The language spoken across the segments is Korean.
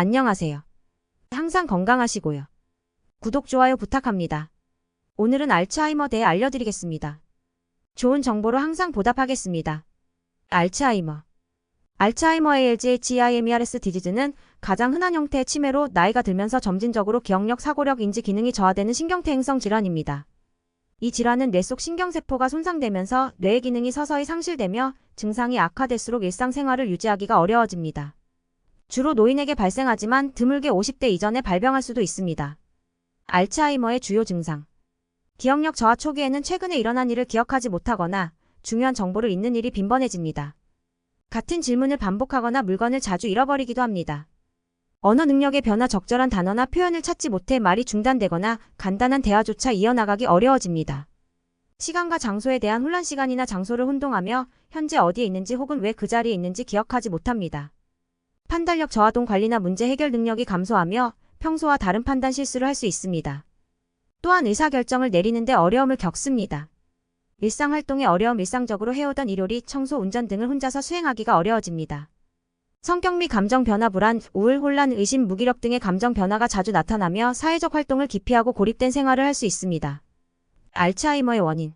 안녕하세요. 항상 건강하시고요. 구독, 좋아요 부탁합니다. 오늘은 알츠하이머 대해 알려드리겠습니다. 좋은 정보로 항상 보답하겠습니다. 알츠하이머. 알츠하이머 ALGH-EIMERS 디지즈는 가장 흔한 형태의 치매로 나이가 들면서 점진적으로 기억력, 사고력, 인지 기능이 저하되는 신경퇴 행성 질환입니다. 이 질환은 뇌 속 신경세포가 손상되면서 뇌의 기능이 서서히 상실되며 증상이 악화될수록 일상생활을 유지하기가 어려워집니다. 주로 노인에게 발생하지만 드물게 50대 이전에 발병할 수도 있습니다. 알츠하이머의 주요 증상. 기억력 저하 초기에는 최근에 일어난 일을 기억하지 못하거나 중요한 정보를 잊는 일이 빈번해집니다. 같은 질문을 반복하거나 물건을 자주 잃어버리기도 합니다. 언어 능력의 변화 적절한 단어나 표현을 찾지 못해 말이 중단되거나 간단한 대화조차 이어나가기 어려워집니다. 시간과 장소에 대한 혼란 시간이나 장소를 혼동하며 현재 어디에 있는지 혹은 왜 그 자리에 있는지 기억하지 못합니다. 판단력 저하동 관리나 문제 해결 능력이 감소하며 평소와 다른 판단 실수를 할 수 있습니다. 또한 의사결정을 내리는데 어려움을 겪습니다. 일상활동에 어려움 일상적으로 해오던 일요리, 청소, 운전 등을 혼자서 수행하기가 어려워집니다. 성격 및 감정 변화 불안, 우울, 혼란, 의심, 무기력 등의 감정 변화가 자주 나타나며 사회적 활동을 기피하고 고립된 생활을 할 수 있습니다. 알츠하이머의 원인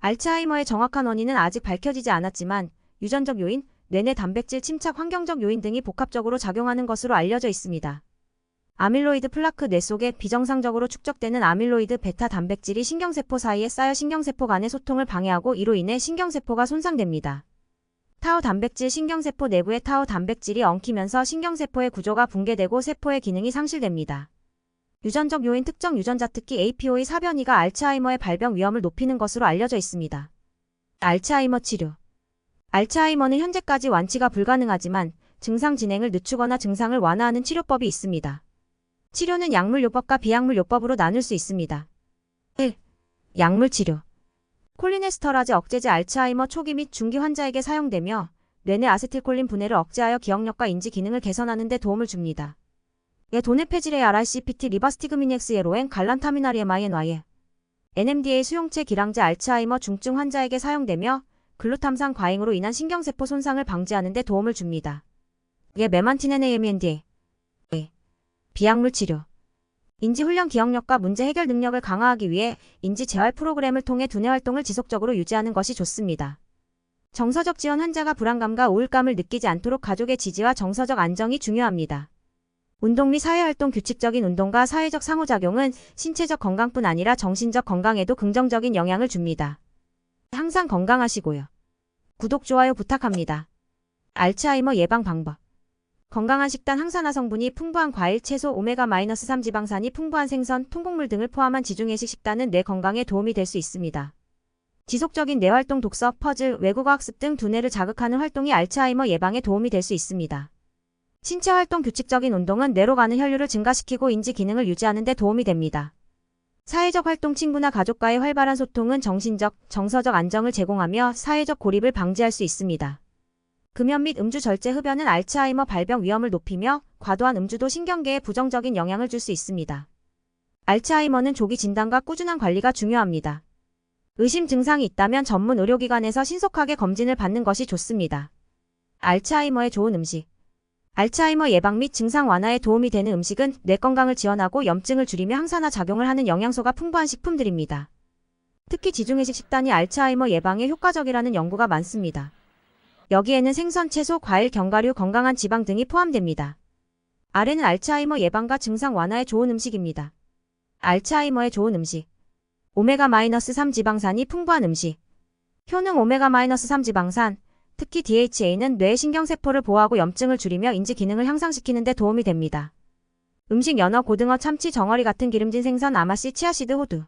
알츠하이머의 정확한 원인은 아직 밝혀지지 않았지만 유전적 요인, 뇌내 단백질 침착 환경적 요인 등이 복합적으로 작용하는 것으로 알려져 있습니다. 아밀로이드 플라크 뇌 속에 비정상적으로 축적되는 아밀로이드 베타 단백질이 신경세포 사이에 쌓여 신경세포 간의 소통을 방해하고 이로 인해 신경세포가 손상됩니다. 타우 단백질 신경세포 내부의 타우 단백질이 엉키면서 신경세포의 구조가 붕괴되고 세포의 기능이 상실됩니다. 유전적 요인 특정 유전자 특히 APOE 사변이가 알츠하이머의 발병 위험을 높이는 것으로 알려져 있습니다. 알츠하이머 치료 알츠하이머는 현재까지 완치가 불가능하지만 증상 진행을 늦추거나 증상을 완화하는 치료법이 있습니다. 치료는 약물요법과 비약물요법으로 나눌 수 있습니다. 1. 약물 치료 콜리네스터라제 억제제 알츠하이머 초기 및 중기 환자에게 사용되며 뇌내 아세틸콜린 분해를 억제하여 기억력과 인지 기능을 개선하는 데 도움을 줍니다. 예 도네페질의 RICPT 리바스티그미닉스 예로엔 갈란타미나리에 마이엔와예 NMDA 수용체 기량제 알츠하이머 중증 환자에게 사용되며 글루탐산 과잉으로 인한 신경세포 손상을 방지하는 데 도움을 줍니다. 예 메만티넨 AMNDA 예. 비약물 치료 인지훈련 기억력과 문제 해결 능력을 강화하기 위해 인지 재활 프로그램을 통해 두뇌 활동을 지속적으로 유지하는 것이 좋습니다. 정서적 지원 환자가 불안감과 우울감을 느끼지 않도록 가족의 지지와 정서적 안정이 중요합니다. 운동 및 사회활동 규칙적인 운동과 사회적 상호작용은 신체적 건강뿐 아니라 정신적 건강에도 긍정적인 영향을 줍니다. 항상 건강하시고요. 구독, 좋아요 부탁합니다. 알츠하이머 예방 방법 건강한 식단 항산화 성분이 풍부한 과일, 채소, 오메가-3 지방산이 풍부한 생선, 통곡물 등을 포함한 지중해식 식단은 뇌 건강에 도움이 될 수 있습니다. 지속적인 뇌활동, 독서, 퍼즐, 외국어 학습 등 두뇌를 자극하는 활동이 알츠하이머 예방에 도움이 될 수 있습니다. 신체 활동 규칙적인 운동은 뇌로 가는 혈류를 증가시키고 인지 기능을 유지하는 데 도움이 됩니다. 사회적 활동 친구나 가족과의 활발한 소통은 정신적, 정서적 안정을 제공하며 사회적 고립을 방지할 수 있습니다. 금연 및 음주 절제 흡연은 알츠하이머 발병 위험을 높이며 과도한 음주도 신경계에 부정적인 영향을 줄 수 있습니다. 알츠하이머는 조기 진단과 꾸준한 관리가 중요합니다. 의심 증상이 있다면 전문 의료기관에서 신속하게 검진을 받는 것이 좋습니다. 알츠하이머의 좋은 음식 알츠하이머 예방 및 증상 완화에 도움이 되는 음식은 뇌 건강을 지원하고 염증을 줄이며 항산화 작용을 하는 영양소가 풍부한 식품들입니다. 특히 지중해식 식단이 알츠하이머 예방에 효과적이라는 연구가 많습니다. 여기에는 생선, 채소, 과일, 견과류, 건강한 지방 등이 포함됩니다. 아래는 알츠하이머 예방과 증상 완화에 좋은 음식입니다. 알츠하이머에 좋은 음식. 오메가-3 지방산이 풍부한 음식. 효능 오메가-3 지방산, 특히 DHA는 뇌 신경세포를 보호하고 염증을 줄이며 인지 기능을 향상시키는 데 도움이 됩니다. 음식 연어, 고등어, 참치, 정어리 같은 기름진 생선, 아마씨, 치아시드, 호두.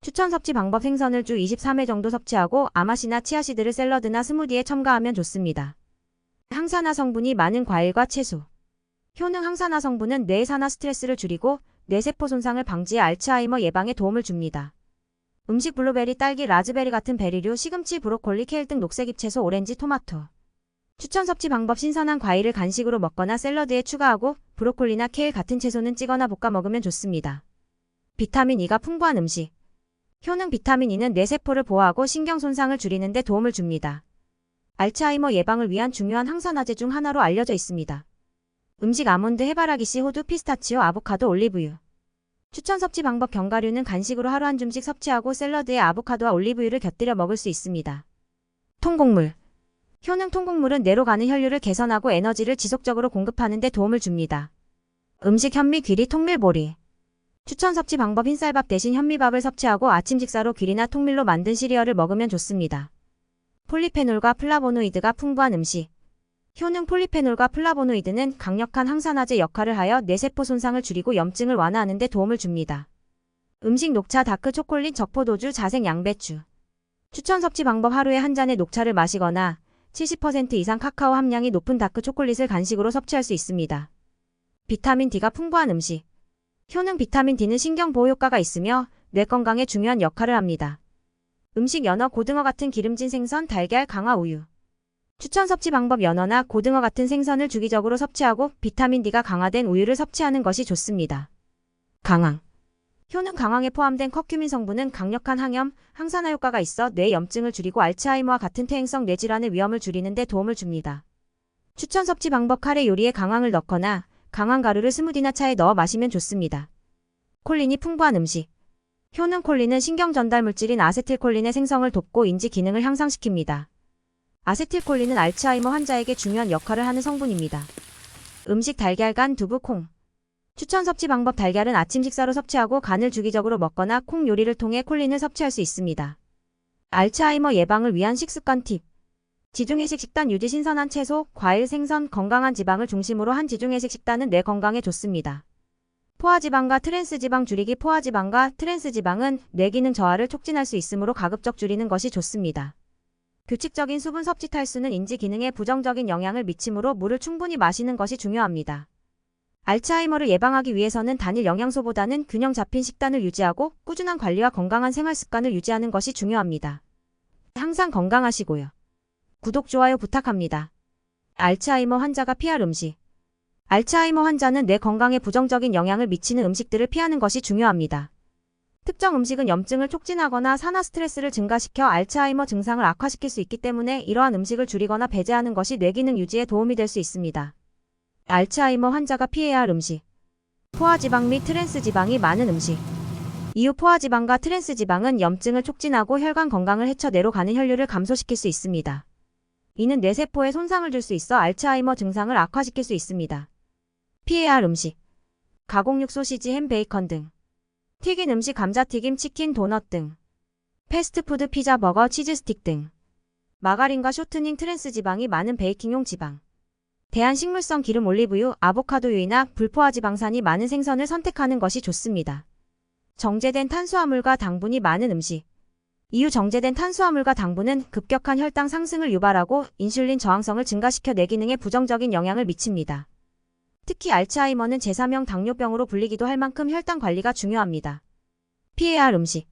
추천 섭취 방법 생선을 주 23회 정도 섭취하고 아마시나 치아시드를 샐러드나 스무디에 첨가하면 좋습니다. 항산화 성분이 많은 과일과 채소. 효능 항산화 성분은 뇌 산화 스트레스를 줄이고 뇌세포 손상을 방지해 알츠하이머 예방에 도움을 줍니다. 음식 블루베리, 딸기, 라즈베리 같은 베리류, 시금치, 브로콜리, 케일 등 녹색 잎채소, 오렌지, 토마토. 추천 섭취 방법 신선한 과일을 간식으로 먹거나 샐러드에 추가하고 브로콜리나 케일 같은 채소는 찌거나 볶아 먹으면 좋습니다. 비타민 E가 풍부한 음식. 효능 비타민 E는 뇌세포를 보호하고 신경 손상을 줄이는 데 도움을 줍니다. 알츠하이머 예방을 위한 중요한 항산화제 중 하나로 알려져 있습니다. 음식 아몬드, 해바라기 씨, 호두, 피스타치오, 아보카도, 올리브유. 추천 섭취 방법 견과류는 간식으로 하루 한 줌씩 섭취하고 샐러드에 아보카도와 올리브유를 곁들여 먹을 수 있습니다. 통곡물. 효능 통곡물은 뇌로 가는 혈류를 개선하고 에너지를 지속적으로 공급하는 데 도움을 줍니다. 음식 현미 귀리 통밀보리. 추천 섭취 방법 흰쌀밥 대신 현미밥을 섭취하고 아침 식사로 귀리나 통밀로 만든 시리얼을 먹으면 좋습니다. 폴리페놀과 플라보노이드가 풍부한 음식. 효능 폴리페놀과 플라보노이드는 강력한 항산화제 역할을 하여 뇌세포 손상을 줄이고 염증을 완화하는 데 도움을 줍니다. 음식 녹차 다크 초콜릿 적포도주 자색 양배추. 추천 섭취 방법 하루에 한 잔의 녹차를 마시거나 70% 이상 카카오 함량이 높은 다크 초콜릿을 간식으로 섭취할 수 있습니다. 비타민 D가 풍부한 음식. 효능 비타민 D는 신경 보호 효과가 있으며 뇌 건강에 중요한 역할을 합니다. 음식 연어, 고등어 같은 기름진 생선, 달걀, 강화 우유. 추천 섭취 방법 연어나 고등어 같은 생선을 주기적으로 섭취하고 비타민 D가 강화된 우유를 섭취하는 것이 좋습니다. 강황. 효능 강황에 포함된 커큐민 성분은 강력한 항염, 항산화 효과가 있어 뇌 염증을 줄이고 알츠하이머와 같은 퇴행성 뇌질환의 위험을 줄이는 데 도움을 줍니다. 추천 섭취 방법 카레 요리에 강황을 넣거나 강황 가루를 스무디나 차에 넣어 마시면 좋습니다. 콜린이 풍부한 음식. 효능 콜린은 신경 전달 물질인 아세틸콜린의 생성을 돕고 인지 기능을 향상시킵니다. 아세틸콜린은 알츠하이머 환자에게 중요한 역할을 하는 성분입니다. 음식 달걀 간 두부 콩. 추천 섭취 방법 달걀은 아침 식사로 섭취하고 간을 주기적으로 먹거나 콩 요리를 통해 콜린을 섭취할 수 있습니다. 알츠하이머 예방을 위한 식습관 팁. 지중해식 식단 유지 신선한 채소, 과일, 생선, 건강한 지방을 중심으로 한 지중해식 식단은 뇌 건강에 좋습니다. 포화지방과 트랜스지방 줄이기 포화지방과 트랜스지방은 뇌 기능 저하를 촉진할 수 있으므로 가급적 줄이는 것이 좋습니다. 규칙적인 수분 섭취 탈수는 인지 기능에 부정적인 영향을 미치므로 물을 충분히 마시는 것이 중요합니다. 알츠하이머를 예방하기 위해서는 단일 영양소보다는 균형 잡힌 식단을 유지하고 꾸준한 관리와 건강한 생활 습관을 유지하는 것이 중요합니다. 항상 건강하시고요. 구독, 좋아요 부탁합니다. 알츠하이머 환자가 피할 음식. 알츠하이머 환자는 뇌 건강에 부정적인 영향을 미치는 음식들을 피하는 것이 중요합니다. 특정 음식은 염증을 촉진하거나 산화 스트레스를 증가시켜 알츠하이머 증상을 악화시킬 수 있기 때문에 이러한 음식을 줄이거나 배제하는 것이 뇌 기능 유지에 도움이 될 수 있습니다. 알츠하이머 환자가 피해야 할 음식. 포화지방 및 트랜스지방이 많은 음식. 이후 포화지방과 트랜스지방은 염증을 촉진하고 혈관 건강을 해쳐 뇌로 가는 혈류를 감소시킬 수 있습니다. 이는 뇌세포에 손상을 줄 수 있어 알츠하이머 증상을 악화시킬 수 있습니다. 피해야 할 음식. 가공육 소시지, 햄, 베이컨 등. 튀긴 음식, 감자튀김, 치킨, 도넛 등. 패스트푸드, 피자, 버거, 치즈 스틱 등. 마가린과 쇼트닝 트랜스 지방이 많은 베이킹용 지방. 대한식물성 기름 올리브유, 아보카도유이나 불포화 지방산이 많은 생선을 선택하는 것이 좋습니다. 정제된 탄수화물과 당분이 많은 음식. 이후 정제된 탄수화물과 당분은 급격한 혈당 상승을 유발하고 인슐린 저항성을 증가시켜 뇌 기능에 부정적인 영향을 미칩니다. 특히 알츠하이머는 제3형 당뇨병으로 불리기도 할 만큼 혈당 관리가 중요합니다. 피해야 할 음식.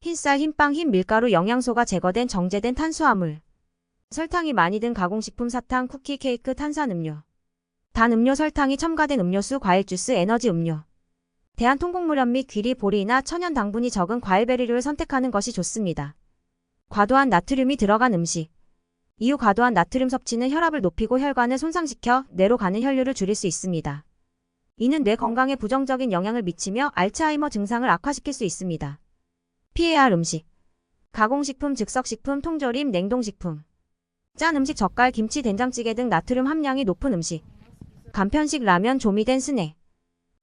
흰쌀, 흰빵, 흰 밀가루 영양소가 제거된 정제된 탄수화물. 설탕이 많이 든 가공식품 사탕, 쿠키, 케이크, 탄산음료. 단 음료 설탕이 첨가된 음료수, 과일 주스, 에너지 음료. 대한통곡물염 및 귀리, 보리나 천연 당분이 적은 과일 베리류를 선택하는 것이 좋습니다. 과도한 나트륨이 들어간 음식. 이후 과도한 나트륨 섭취는 혈압을 높이고 혈관을 손상시켜 뇌로 가는 혈류를 줄일 수 있습니다. 이는 뇌 건강에 부정적인 영향을 미치며 알츠하이머 증상을 악화시킬 수 있습니다. 피해야 할 음식. 가공식품, 즉석식품, 통조림, 냉동식품. 짠 음식, 젓갈, 김치, 된장찌개 등 나트륨 함량이 높은 음식. 간편식 라면, 조미된 스낵.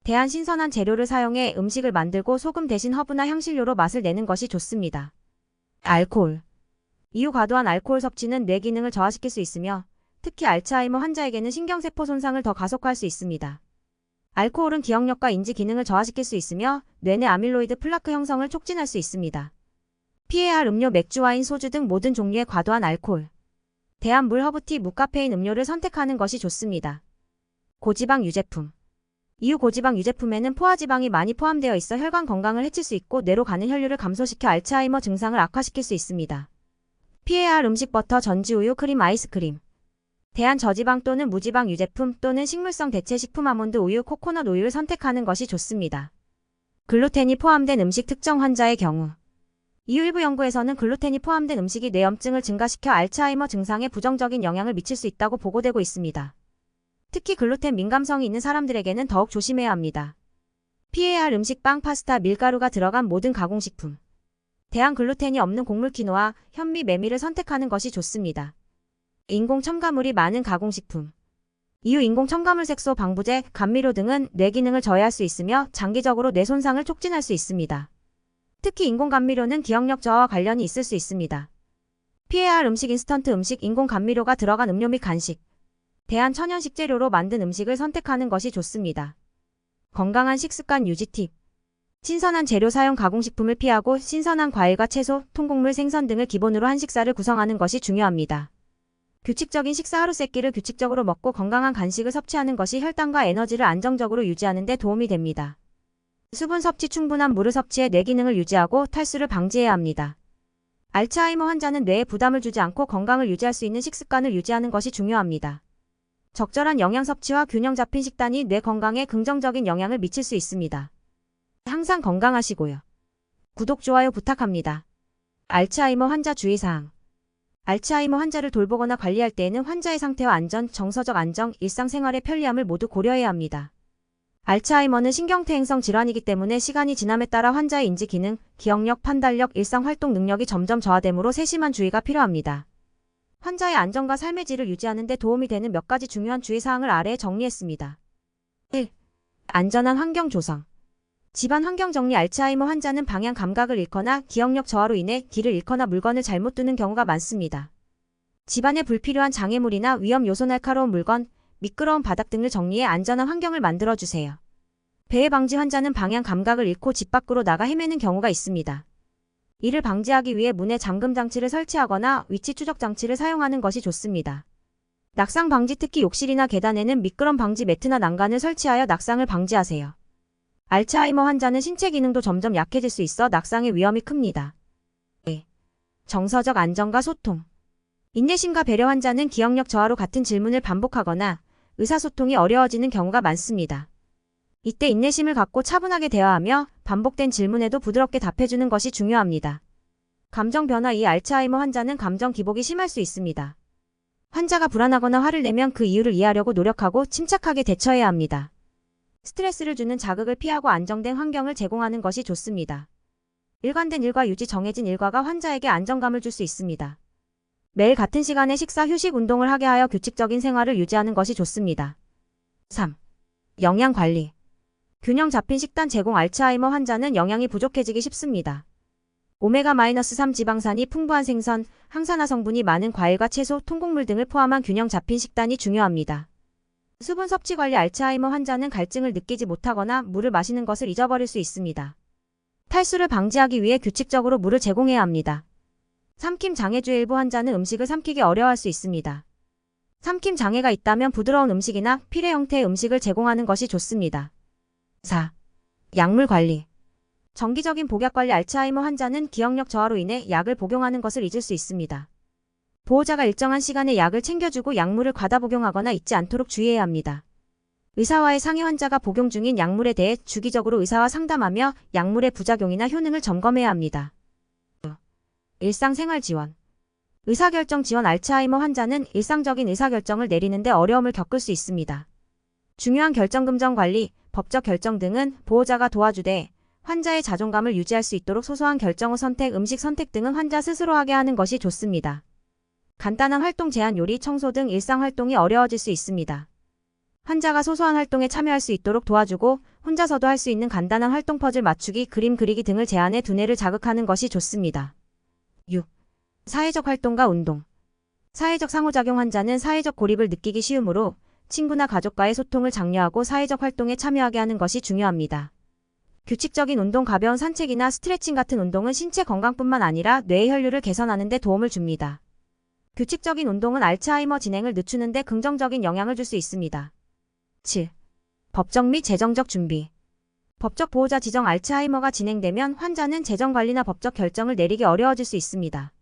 대한 신선한 재료를 사용해 음식을 만들고 소금 대신 허브나 향신료로 맛을 내는 것이 좋습니다. 알코올. 이후 과도한 알코올 섭취는 뇌 기능을 저하시킬 수 있으며 특히 알츠하이머 환자에게는 신경세포 손상을 더 가속화할 수 있습니다. 알코올은 기억력과 인지 기능을 저하시킬 수 있으며 뇌내 아밀로이드 플라크 형성을 촉진할 수 있습니다. 피해야 할 음료, 맥주, 와인, 소주 등 모든 종류의 과도한 알코올. 대한 물, 허브티, 무카페인 음료를 선택하는 것이 좋습니다. 고지방 유제품. 이후 고지방 유제품에는 포화지방이 많이 포함되어 있어 혈관 건강을 해칠 수 있고 뇌로 가는 혈류를 감소시켜 알츠하이머 증상을 악화시킬 수 있습니다. 피해야 할 음식 버터, 전지 우유, 크림, 아이스크림. 대한 저지방 또는 무지방 유제품 또는 식물성 대체 식품 아몬드 우유, 코코넛 우유를 선택하는 것이 좋습니다. 글루텐이 포함된 음식 특정 환자의 경우. 이후 일부 연구에서는 글루텐이 포함된 음식이 뇌염증을 증가시켜 알츠하이머 증상에 부정적인 영향을 미칠 수 있다고 보고되고 있습니다. 특히 글루텐 민감성이 있는 사람들에게는 더욱 조심해야 합니다. 피해야 할 음식 빵, 파스타, 밀가루가 들어간 모든 가공식품. 대한 글루텐이 없는 곡물 키노아, 현미, 메밀을 선택하는 것이 좋습니다. 인공 첨가물이 많은 가공식품. 이후 인공 첨가물 색소, 방부제, 감미료 등은 뇌 기능을 저해할 수 있으며 장기적으로 뇌 손상을 촉진할 수 있습니다. 특히 인공 감미료는 기억력 저하와 관련이 있을 수 있습니다. 피해야 할 음식 인스턴트 음식 인공 감미료가 들어간 음료 및 간식. 대한 천연 식재료로 만든 음식을 선택하는 것이 좋습니다. 건강한 식습관 유지 팁. 신선한 재료 사용 가공식품을 피하고 신선한 과일과 채소, 통곡물, 생선 등을 기본으로 한 식사를 구성하는 것이 중요합니다. 규칙적인 식사 하루 세끼를 규칙적으로 먹고 건강한 간식을 섭취하는 것이 혈당과 에너지를 안정적으로 유지하는 데 도움이 됩니다. 수분 섭취 충분한 물을 섭취해 뇌 기능을 유지하고 탈수를 방지해야 합니다. 알츠하이머 환자는 뇌에 부담을 주지 않고 건강을 유지할 수 있는 식습관을 유지하는 것이 중요합니다. 적절한 영양 섭취와 균형 잡힌 식단이 뇌 건강에 긍정적인 영향을 미칠 수 있습니다. 항상 건강하시고요. 구독, 좋아요 부탁합니다. 알츠하이머 환자 주의사항. 알츠하이머 환자를 돌보거나 관리할 때에는 환자의 상태와 안전, 정서적 안정, 일상생활의 편리함을 모두 고려해야 합니다. 알츠하이머는 신경퇴행성 질환이기 때문에 시간이 지남에 따라 환자의 인지 기능, 기억력, 판단력, 일상 활동 능력이 점점 저하되므로 세심한 주의가 필요합니다. 환자의 안전과 삶의 질을 유지하는 데 도움이 되는 몇 가지 중요한 주의사항을 아래에 정리했습니다. 1. 안전한 환경 조성. 집안 환경 정리 알츠하이머 환자는 방향 감각을 잃거나 기억력 저하로 인해 길을 잃거나 물건을 잘못 두는 경우가 많습니다. 집안에 불필요한 장애물이나 위험 요소 날카로운 물건, 미끄러운 바닥 등을 정리해 안전한 환경을 만들어 주세요. 배회 방지 환자는 방향 감각을 잃고 집 밖으로 나가 헤매는 경우가 있습니다. 이를 방지하기 위해 문에 잠금 장치를 설치하거나 위치 추적 장치를 사용하는 것이 좋습니다. 낙상 방지 특히 욕실이나 계단에는 미끄럼 방지 매트나 난간을 설치하여 낙상을 방지하세요. 알츠하이머 환자는 신체 기능도 점점 약해질 수 있어 낙상의 위험이 큽니다. 2. 정서적 안정과 소통. 인내심과 배려 환자는 기억력 저하로 같은 질문을 반복하거나 의사소통이 어려워지는 경우가 많습니다. 이때 인내심을 갖고 차분하게 대화하며 반복된 질문에도 부드럽게 답해주는 것이 중요합니다. 감정 변화 이 알츠하이머 환자는 감정 기복이 심할 수 있습니다. 환자가 불안하거나 화를 내면 그 이유를 이해하려고 노력하고 침착하게 대처해야 합니다. 스트레스를 주는 자극을 피하고 안정된 환경을 제공하는 것이 좋습니다. 일관된 일과 유지 정해진 일과가 환자에게 안정감을 줄 수 있습니다. 매일 같은 시간에 식사, 휴식, 운동을 하게 하여 규칙적인 생활을 유지하는 것이 좋습니다. 3. 영양 관리. 균형 잡힌 식단 제공 알츠하이머 환자는 영양이 부족해지기 쉽습니다. 오메가-3 지방산이 풍부한 생선, 항산화 성분이 많은 과일과 채소, 통곡물 등을 포함한 균형 잡힌 식단이 중요합니다. 수분 섭취 관리 알츠하이머 환자는 갈증을 느끼지 못하거나 물을 마시는 것을 잊어버릴 수 있습니다. 탈수를 방지하기 위해 규칙적으로 물을 제공해야 합니다. 삼킴 장애주의 일부 환자는 음식을 삼키기 어려워할 수 있습니다. 삼킴 장애가 있다면 부드러운 음식이나 피레 형태의 음식을 제공하는 것이 좋습니다. 4. 약물 관리. 정기적인 복약 관리 알츠하이머 환자는 기억력 저하로 인해 약을 복용하는 것을 잊을 수 있습니다. 보호자가 일정한 시간에 약을 챙겨주고 약물을 과다 복용하거나 잊지 않도록 주의해야 합니다. 의사와의 상의 환자가 복용 중인 약물에 대해 주기적으로 의사와 상담하며 약물의 부작용이나 효능을 점검해야 합니다. 일상생활 지원. 의사결정 지원 알츠하이머 환자는 일상적인 의사결정을 내리는데 어려움을 겪을 수 있습니다. 중요한 결정금정 관리, 법적 결정 등은 보호자가 도와주되 환자의 자존감을 유지할 수 있도록 소소한 결정 후 선택, 음식 선택 등은 환자 스스로 하게 하는 것이 좋습니다. 간단한 활동 제한 요리, 청소 등 일상 활동이 어려워질 수 있습니다. 환자가 소소한 활동에 참여할 수 있도록 도와주고 혼자서도 할 수 있는 간단한 활동 퍼즐 맞추기, 그림 그리기 등을 제안해 두뇌를 자극하는 것이 좋습니다. 6. 사회적 활동과 운동. 사회적 상호작용 환자는 사회적 고립을 느끼기 쉬우므로 친구나 가족과의 소통을 장려하고 사회적 활동에 참여하게 하는 것이 중요합니다. 규칙적인 운동, 가벼운 산책이나 스트레칭 같은 운동은 신체 건강뿐만 아니라 뇌의 혈류를 개선하는 데 도움을 줍니다. 규칙적인 운동은 알츠하이머 진행을 늦추는 데 긍정적인 영향을 줄 수 있습니다. 7. 법적 및 재정적 준비. 법적 보호자 지정 알츠하이머가 진행되면 환자는 재정 관리나 법적 결정을 내리기 어려워질 수 있습니다.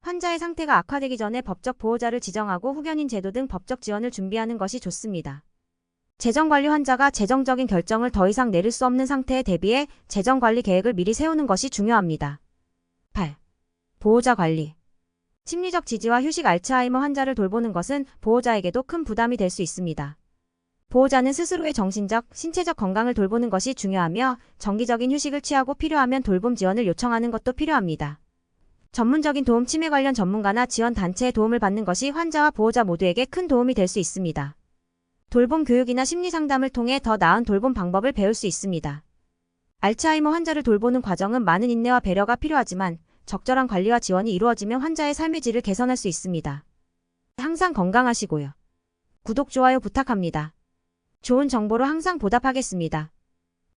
환자의 상태가 악화되기 전에 법적 보호자를 지정하고 후견인 제도 등 법적 지원을 준비하는 것이 좋습니다. 재정관리 환자가 재정적인 결정을 더 이상 내릴 수 없는 상태에 대비해 재정관리 계획을 미리 세우는 것이 중요합니다. 8. 보호자 관리. 심리적 지지와 휴식 알츠하이머 환자를 돌보는 것은 보호자에게도 큰 부담이 될 수 있습니다. 보호자는 스스로의 정신적, 신체적 건강을 돌보는 것이 중요하며 정기적인 휴식을 취하고 필요하면 돌봄 지원을 요청하는 것도 필요합니다. 전문적인 도움 치매 관련 전문가나 지원 단체의 도움을 받는 것이 환자와 보호자 모두에게 큰 도움이 될 수 있습니다. 돌봄 교육이나 심리 상담을 통해 더 나은 돌봄 방법을 배울 수 있습니다. 알츠하이머 환자를 돌보는 과정은 많은 인내와 배려가 필요하지만 적절한 관리와 지원이 이루어지면 환자의 삶의 질을 개선할 수 있습니다. 항상 건강하시고요. 구독, 좋아요 부탁합니다. 좋은 정보로 항상 보답하겠습니다.